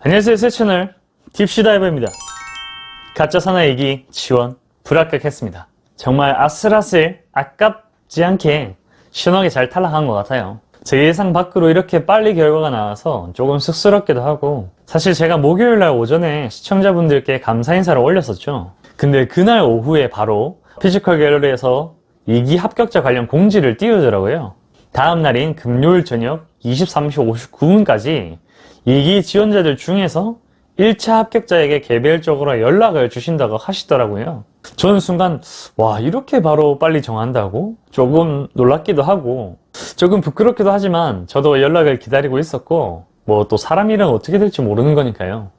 안녕하세요 새 채널. 딥시다이버입니다. 가짜 사나이 얘기 지원 불합격했습니다. 정말 아슬아슬 아깝지 않게 시원하게 잘 탈락한 것 같아요. 제 예상 밖으로 이렇게 빨리 결과가 나와서 조금 쑥스럽기도 하고 사실 제가 목요일날 오전에 시청자분들께 감사 인사를 올렸었죠. 근데 그날 오후에 바로 피지컬 갤러리에서 2기 합격자 관련 공지를 띄우더라고요. 다음 날인 금요일 저녁 23시 59분까지 2기 지원자들 중에서 1차 합격자에게 개별적으로 연락을 주신다고 하시더라고요. 저는 순간, 와, 이렇게 바로 빨리 정한다고? 조금 놀랍기도 하고, 조금 부끄럽기도 하지만, 저도 연락을 기다리고 있었고, 뭐 또 사람 일은 어떻게 될지 모르는 거니까요.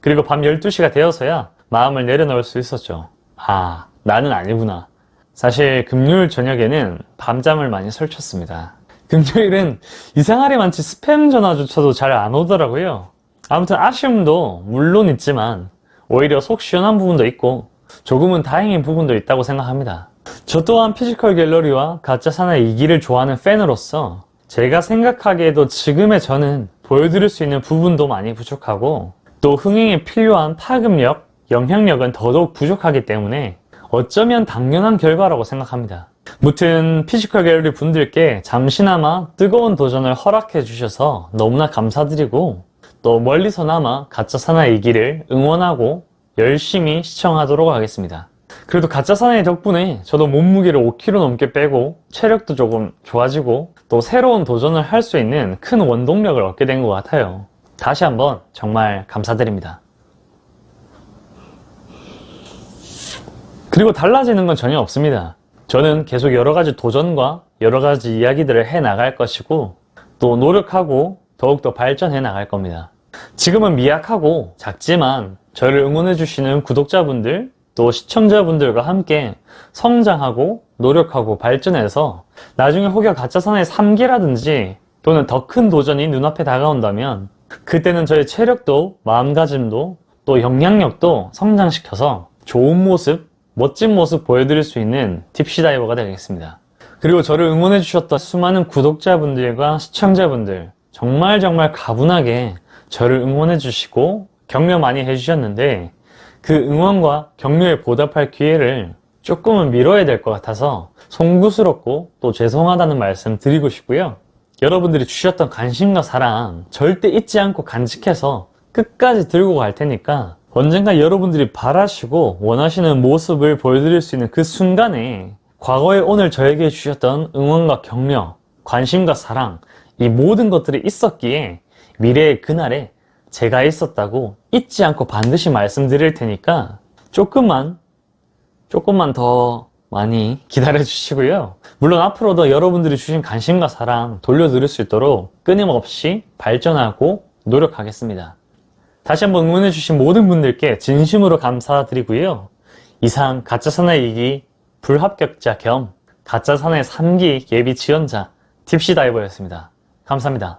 그리고 밤 12시가 되어서야 마음을 내려놓을 수 있었죠. 아, 나는 아니구나. 사실 금요일 저녁에는 밤잠을 많이 설쳤습니다. 금요일은 이상하리 많지 스팸 전화조차도 잘 안 오더라고요. 아무튼 아쉬움도 물론 있지만 오히려 속 시원한 부분도 있고 조금은 다행인 부분도 있다고 생각합니다. 저 또한 피지컬 갤러리와 가짜 사나이 이기를 좋아하는 팬으로서 제가 생각하기에도 지금의 저는 보여드릴 수 있는 부분도 많이 부족하고 또 흥행에 필요한 파급력, 영향력은 더더욱 부족하기 때문에 어쩌면 당연한 결과라고 생각합니다. 무튼 피지컬 갤러리 분들께 잠시나마 뜨거운 도전을 허락해 주셔서 너무나 감사드리고 또 멀리서나마 가짜 사나이 이기를 응원하고 열심히 시청하도록 하겠습니다. 그래도 가짜 사나이 덕분에 저도 몸무게를 5kg 넘게 빼고 체력도 조금 좋아지고 또 새로운 도전을 할 수 있는 큰 원동력을 얻게 된 것 같아요. 다시 한번 정말 감사드립니다. 그리고 달라지는 건 전혀 없습니다. 저는 계속 여러 가지 도전과 여러 가지 이야기들을 해 나갈 것이고 또 노력하고 더욱더 발전해 나갈 겁니다. 지금은 미약하고 작지만 저를 응원해 주시는 구독자분들 또 시청자분들과 함께 성장하고 노력하고 발전해서 나중에 혹여 가짜 사나이 3기라든지 또는 더 큰 도전이 눈앞에 다가온다면 그때는 저의 체력도 마음가짐도 또 영향력도 성장시켜서 좋은 모습 멋진 모습 보여드릴 수 있는 딥시다이버가 되겠습니다. 그리고 저를 응원해 주셨던 수많은 구독자분들과 시청자분들, 정말 정말 가분하게 저를 응원해 주시고 격려 많이 해 주셨는데, 그 응원과 격려에 보답할 기회를 조금은 미뤄야 될 것 같아서 송구스럽고 또 죄송하다는 말씀 드리고 싶고요. 여러분들이 주셨던 관심과 사랑 절대 잊지 않고 간직해서 끝까지 들고 갈 테니까 언젠가 여러분들이 바라시고 원하시는 모습을 보여드릴 수 있는 그 순간에 과거에 오늘 저에게 주셨던 응원과 격려, 관심과 사랑, 이 모든 것들이 있었기에 미래의 그날에 제가 있었다고 잊지 않고 반드시 말씀드릴 테니까 조금만, 조금만 더 많이 기다려 주시고요. 물론 앞으로도 여러분들이 주신 관심과 사랑 돌려드릴 수 있도록 끊임없이 발전하고 노력하겠습니다. 다시 한번 응원해주신 모든 분들께 진심으로 감사드리고요. 이상 가짜 사나이 이기 불합격자 겸 가짜 사나이 3기 예비 지원자 tip시다이버였습니다. 감사합니다.